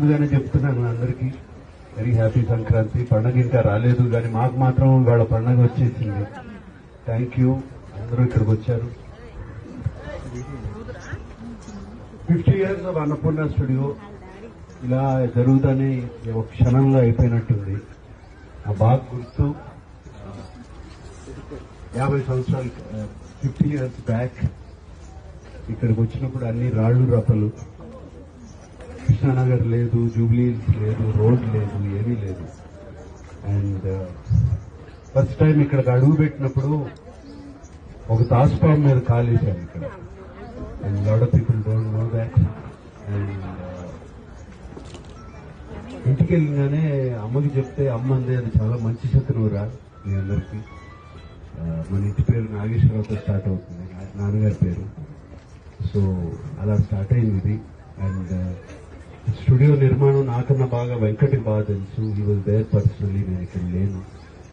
ముందుగానే చెప్తున్నాను అందరికీ. Very happy Sankranti. పండగ ఇంకా రాలేదు కానీ మాకు మాత్రం వాళ్ళ పండగ వచ్చేసింది. థ్యాంక్ యూ అందరూ ఇక్కడికి వచ్చారు. Fifty years of Annapurna studio ఇలా జరుగుతానే ఒక క్షణంలో అయిపోయినట్టుంది. ఆ బాగా గుర్తు యాభై సంవత్సరాలు ఫిఫ్టీ ఇయర్స్ బ్యాక్ ఇక్కడికి వచ్చినప్పుడు అన్ని రాళ్ళు రప్పలు. కృష్ణానగర్ లేదు జూబ్లీస్ లేదు రోడ్ లేదు ఏమీ లేదు. అండ్ uh, ఫస్ట్ టైం ఇక్కడికి అడుగు పెట్టినప్పుడు ఒక తాసుపాం మీద కాలేశాను ఇక్కడ. And lot of people don't know that and ఇంటికి వెళ్ళగానే అమ్మకి చెప్తే అమ్మ అందే అది చాలా మంచి శత్రువురా మీ అందరికీ. Uh, మన ఇంటి పేరు నాగేశ్వరరావుతో స్టార్ట్ అవుతుంది నాన్నగారి పేరు. సో అలా స్టార్ట్ అయింది ఇది. అండ్ స్టూడియో నిర్మాణం నాకన్నా బాగా వెంకటి బాగా తెలుసు. ఈ వాజ్ దేర్ పర్సనలీ నేను ఇక్కడ లేను.